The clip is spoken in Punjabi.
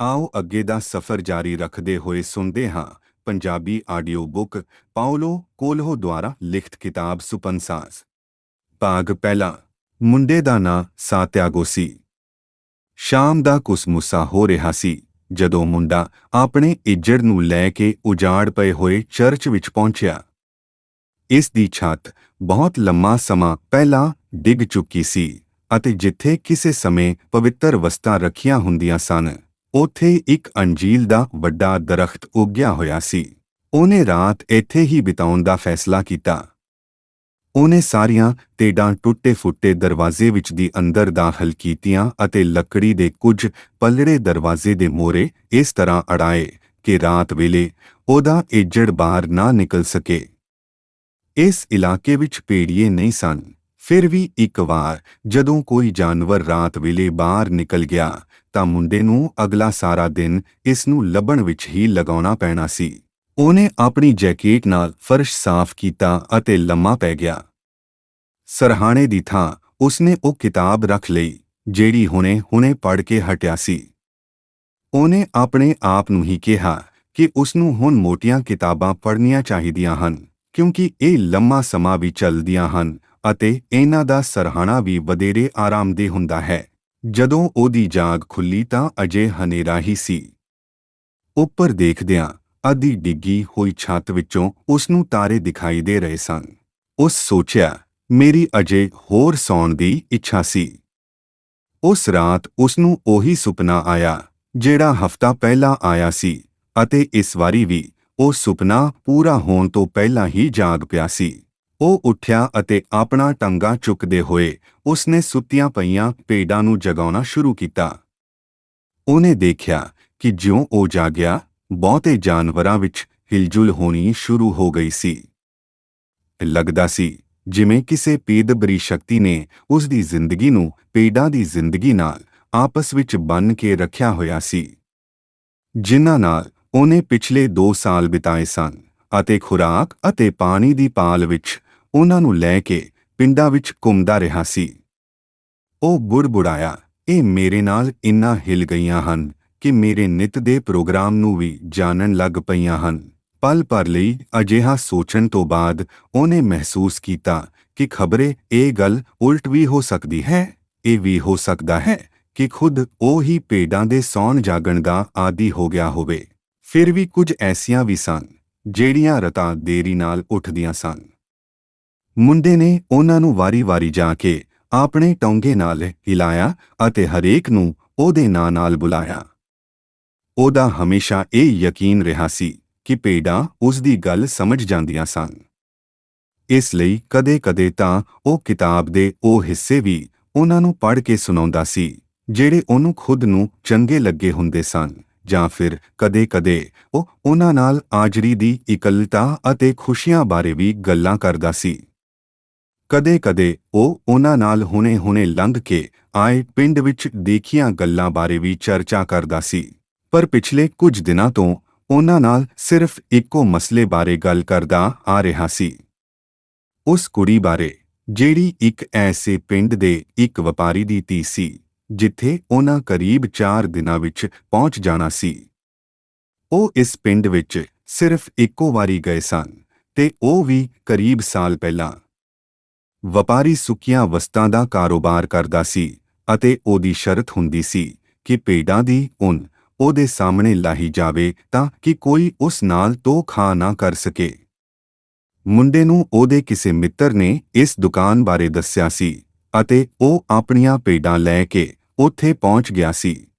ਆਓ ਅੱਗੇ ਦਾ ਸਫ਼ਰ ਜਾਰੀ ਰੱਖਦੇ ਹੋਏ ਸੁਣਦੇ ਹਾਂ। Punjabi audio book Paulo Coelho ਦੁਆਰਾ ਲਿਖਤ ਕਿਤਾਬ ਸੁਪਨਸਾਸ ਭਾਗ ਪਹਿਲਾ, ਮੁੰਡੇ ਦਾ ਨਾਂ ਸਾਤਿਆਗੋ ਸੀ। ਸ਼ਾਮ ਦਾ ਕੁਸਮੁਸਾ ਹੋ ਰਿਹਾ ਸੀ, ਜਦੋਂ ਮੁੰਡਾ ਆਪਣੇ ਇੱਜੜ ਨੂੰ ਲੈ ਕੇ ਉਜਾੜ ਪਏ ਹੋਏ ਚਰਚ ਵਿੱਚ ਪਹੁੰਚਿਆ। ਇਸ ਦੀ ਛੱਤ ਬਹੁਤ ਲੰਮਾ ਸਮਾਂ ਪਹਿਲਾਂ ਡਿੱਗ ਚੁੱਕੀ ਸੀ ਅਤੇ ਜਿੱਥੇ ਕਿਸੇ ਸਮੇਂ ਪਵਿੱਤਰ ਵਸਤਾਂ ਰੱਖੀਆਂ ਹੁੰਦੀਆਂ ਸਨ। ਉੱਥੇ ਇੱਕ ਅੰਜੀਲ ਦਾ ਵੱਡਾ ਦਰਖਤ ਉੱਗਿਆ ਹੋਇਆ ਸੀ। ਉਹਨੇ ਰਾਤ ਇੱਥੇ ਹੀ ਬਿਤਾਉਣ ਦਾ ਫੈਸਲਾ ਕੀਤਾ। ਉਹਨੇ ਸਾਰੀਆਂ ਟੇਡਾਂ ਟੁੱਟੇ-ਫੁੱਟੇ ਦਰਵਾਜ਼ੇ ਵਿੱਚ ਦੀ ਅੰਦਰ ਦਾਖਲ ਕੀਤੀਆਂ ਅਤੇ ਲੱਕੜੀ ਦੇ ਕੁਝ ਪੱਲੜੇ ਦਰਵਾਜ਼ੇ ਦੇ ਮੋਰੇ ਇਸ ਤਰ੍ਹਾਂ ਅੜਾਏ ਕਿ ਰਾਤ ਵੇਲੇ ਉਹਦਾ ਇੱਜੜ ਬਾਹਰ ਨਾ ਨਿਕਲ ਸਕੇ। ਇਸ ਇਲਾਕੇ ਵਿੱਚ ਪੇੜੀਏ ਨਹੀਂ ਸਨ। ਫਿਰ ਵੀ ਇੱਕ ਵਾਰ ਜਦੋਂ ਕੋਈ ਜਾਨਵਰ ਰਾਤ ਵੇਲੇ ਬਾਹਰ ਨਿਕਲ ਗਿਆ ਤਾਂ ਮੁੰਡੇ ਨੂੰ ਅਗਲਾ ਸਾਰਾ ਦਿਨ ਇਸ ਨੂੰ ਲੱਭਣ ਵਿੱਚ ਹੀ ਲਗਾਉਣਾ ਪੈਣਾ ਸੀ। ਉਹਨੇ ਆਪਣੀ ਜੈਕੇਟ ਨਾਲ ਫਰਸ਼ ਸਾਫ਼ ਕੀਤਾ ਅਤੇ ਲੰਮਾ ਪੈ ਗਿਆ। ਸਰਹਾਣੇ ਦੀ ਥਾਂ ਉਸਨੇ ਉਹ ਕਿਤਾਬ ਰੱਖ ਲਈ, ਜਿਹੜੀ ਹੁਣੇ-ਹੁਣੇ ਪੜ੍ਹ ਕੇ ਹਟਿਆ ਸੀ। ਉਹਨੇ ਆਪਣੇ ਆਪ ਨੂੰ ਹੀ ਕਿਹਾ ਕਿ ਉਸ ਨੂੰ ਹੁਣ ਮੋਟੀਆਂ ਕਿਤਾਬਾਂ ਪੜ੍ਹਨੀਆਂ ਚਾਹੀਦੀਆਂ ਹਨ, ਕਿਉਂਕਿ ਇਹ ਲੰਮਾ ਸਮਾਂ ਵੀ ਚੱਲਦੀਆਂ ਹਨ ਅਤੇ ਇਹਨਾਂ ਦਾ ਸਰਹਾਣਾ ਵੀ ਵਧੇਰੇ ਆਰਾਮਦੇ ਹੁੰਦਾ ਹੈ। ਜਦੋਂ ਉਹਦੀ ਜਾਗ ਖੁੱਲੀ ਤਾਂ ਅਜੇ ਹਨੇਰਾ ਹੀ ਸੀ। ਉੱਪਰ ਦੇਖਦਿਆਂ ਅੱਧੀ ਡਿੱਗੀ ਹੋਈ ਛੱਤ ਵਿੱਚੋਂ ਉਸ ਨੂੰ ਤਾਰੇ ਦਿਖਾਈ ਦੇ ਰਹੇ ਸਨ। ਉਸ ਸੋਚਿਆ, ਮੇਰੀ ਅਜੇ ਹੋਰ ਸੌਣ ਦੀ ਇੱਛਾ ਸੀ। ਉਸ ਰਾਤ ਉਸ ਨੂੰ ਉਹੀ ਸੁਪਨਾ ਆਇਆ, ਜਿਹੜਾ ਹਫਤਾ ਪਹਿਲਾਂ ਆਇਆ ਸੀ ਅਤੇ ਇਸ ਵਾਰੀ ਵੀ ਉਹ ਸੁਪਨਾ ਪੂਰਾ ਹੋਣ ਤੋਂ ਪਹਿਲਾਂ ਹੀ ਜਾਗ ਪਿਆ ਸੀ। ਉਹ ਉੱਠਿਆ ਅਤੇ ਆਪਣਾ ਟੰਗਾ ਚੁੱਕਦੇ ਹੋਏ ਉਸਨੇ ਸੁੱਤੀਆਂ ਪਈਆਂ ਪੇਡਾਂ ਨੂੰ ਜਗਾਉਣਾ ਸ਼ੁਰੂ ਕੀਤਾ। ਉਹਨੇ ਦੇਖਿਆ ਕਿ ਜਿਉਂ ਉਹ ਜਾਗਿਆ, ਬਹੁਤੇ ਜਾਨਵਰਾਂ ਵਿੱਚ ਹਿਲਜੁਲ ਹੋਣੀ ਸ਼ੁਰੂ ਹੋ ਗਈ ਸੀ। ਲੱਗਦਾ ਸੀ ਜਿਵੇਂ ਕਿਸੇ ਪੀਦਬਰੀ ਸ਼ਕਤੀ ਨੇ ਉਸ ਦੀ ਜ਼ਿੰਦਗੀ ਨੂੰ ਪੇਡਾਂ ਦੀ ਜ਼ਿੰਦਗੀ ਨਾਲ ਆਪਸ ਵਿੱਚ ਬੰਨ ਕੇ ਰੱਖਿਆ ਹੋਇਆ ਸੀ। ਜਿਨ੍ਹਾਂ ਨਾਲ ਉਹਨੇ ਪਿਛਲੇ 2 ਸਾਲ ਬਿਤਾਏ ਸਨ ਅਤੇ ਖੁਰਾਕ ਅਤੇ ਪਾਣੀ ਦੀ ਪਾਲ ਵਿੱਚ ਉਹਨਾਂ ਨੂੰ ਲੈ ਕੇ ਪਿੰਡਾਂ ਵਿੱਚ ਘੁੰਮਦਾ ਰਿਹਾ ਸੀ। ਉਹ ਬੁੜਬੁੜਾਇਆ, ਇਹ ਮੇਰੇ ਨਾਲ ਇੰਨਾ ਹਿਲ ਗਈਆਂ ਹਨ ਕਿ ਮੇਰੇ ਨਿਤ ਦੇ ਪ੍ਰੋਗਰਾਮ ਨੂੰ ਵੀ ਜਾਣਨ ਲੱਗ ਪਈਆਂ ਹਨ। ਪਲ ਪਰ ਲਈ ਅਜਿਹਾ ਸੋਚਣ ਤੋਂ ਬਾਅਦ ਉਹਨੇ ਮਹਿਸੂਸ ਕੀਤਾ ਕਿ ਖਬਰੇ ਇਹ ਗੱਲ ਉਲਟ ਵੀ ਹੋ ਸਕਦੀ ਹੈ, ਇਹ ਵੀ ਹੋ ਸਕਦਾ ਹੈ ਕਿ ਖੁਦ ਉਹ ਹੀ ਪੇਡਾਂ ਦੇ ਸੌਣ ਜਾਗਣ ਦਾ ਆਦੀ ਹੋ ਗਿਆ ਹੋਵੇ। ਫਿਰ ਵੀ ਕੁਝ ਐਸੀਆਂ ਵੀ ਸਨ, ਜਿਹੜੀਆਂ ਰਤਾਂ ਦੇਰੀ ਨਾਲ ਉੱਠਦੀਆਂ ਸਨ। ਮੁੰਡੇ ਨੇ ਉਹਨਾਂ ਨੂੰ ਵਾਰੀ-ਵਾਰੀ ਜਾ ਕੇ ਆਪਣੇ ਟੌਂਗੇ ਨਾਲ ਹਿਲਾਇਆ ਅਤੇ ਹਰੇਕ ਨੂੰ ਉਹਦੇ ਨਾਂ ਨਾਲ ਬੁਲਾਇਆ। ਉਹਦਾ ਹਮੇਸ਼ਾ ਇਹ ਯਕੀਨ ਰਿਹਾ ਸੀ ਕਿ ਪੇਡਾਂ ਉਸ ਦੀ ਗੱਲ ਸਮਝ ਜਾਂਦੀਆਂ ਸਨ। ਇਸ ਲਈ ਕਦੇ-ਕਦੇ ਤਾਂ ਉਹ ਕਿਤਾਬ ਦੇ ਉਹ ਹਿੱਸੇ ਵੀ ਉਹਨਾਂ ਨੂੰ ਪੜ੍ਹ ਕੇ ਸੁਣਾਉਂਦਾ ਸੀ, ਜਿਹੜੇ ਉਹਨੂੰ ਖੁਦ ਨੂੰ ਚੰਗੇ ਲੱਗੇ ਹੁੰਦੇ ਸਨ, ਜਾਂ ਫਿਰ ਕਦੇ-ਕਦੇ ਉਹ ਉਹਨਾਂ ਨਾਲ ਆਜਰੀ ਦੀ ਇਕੱਲਤਾ ਅਤੇ ਖੁਸ਼ੀਆਂ ਬਾਰੇ ਵੀ ਗੱਲਾਂ ਕਰਦਾ ਸੀ। ਕਦੇ-ਕਦੇ ਉਹ ਉਹਨਾਂ ਨਾਲ ਹੁਣੇ-ਹੁਣੇ ਲੰਘ ਕੇ ਆਏ ਪਿੰਡ ਵਿੱਚ ਦੇਖੀਆਂ ਗੱਲਾਂ ਬਾਰੇ ਵੀ ਚਰਚਾ ਕਰਦਾ ਸੀ। ਪਰ ਪਿਛਲੇ ਕੁਝ ਦਿਨਾਂ ਤੋਂ ਉਹਨਾਂ ਨਾਲ ਸਿਰਫ ਇੱਕੋ ਮਸਲੇ ਬਾਰੇ ਗੱਲ ਕਰਦਾ ਆ ਰਿਹਾ ਸੀ। ਉਸ ਕੁੜੀ ਬਾਰੇ, ਜਿਹੜੀ ਇੱਕ ਐਸੇ ਪਿੰਡ ਦੇ ਇੱਕ ਵਪਾਰੀ ਦੀ ਧੀ ਸੀ, ਜਿੱਥੇ ਉਹਨਾਂ ਕਰੀਬ 4 ਦਿਨਾਂ ਵਿੱਚ ਪਹੁੰਚ ਜਾਣਾ ਸੀ। ਉਹ ਇਸ ਪਿੰਡ ਵਿੱਚ ਸਿਰਫ ਇੱਕੋ ਵਾਰੀ ਗਏ ਸਨ ਤੇ ਉਹ ਵੀ ਕਰੀਬ ਸਾਲ ਪਹਿਲਾਂ ਵਪਾਰੀ ਸੁੱਕੀਆਂ ਵਸਤਾਂ ਦਾ ਕਾਰੋਬਾਰ ਕਰਦਾ ਸੀ ਅਤੇ ਉਹਦੀ ਸ਼ਰਤ ਹੁੰਦੀ ਸੀ ਕਿ ਪੇਡਾਂ ਦੀ ਉਨ ਉਹਦੇ ਸਾਹਮਣੇ ਲਾਹੀ ਜਾਵੇ ਤਾਂ ਕਿ ਕੋਈ ਉਸ ਨਾਲ ਧੋਖਾ ਨਾ ਕਰ ਸਕੇ। ਮੁੰਡੇ ਨੂੰ ਉਹਦੇ ਕਿਸੇ ਮਿੱਤਰ ਨੇ ਇਸ ਦੁਕਾਨ ਬਾਰੇ ਦੱਸਿਆ ਸੀ ਅਤੇ ਉਹ ਆਪਣੀਆਂ ਪੇਡਾਂ ਲੈ ਕੇ ਉੱਥੇ ਪਹੁੰਚ ਗਿਆ ਸੀ।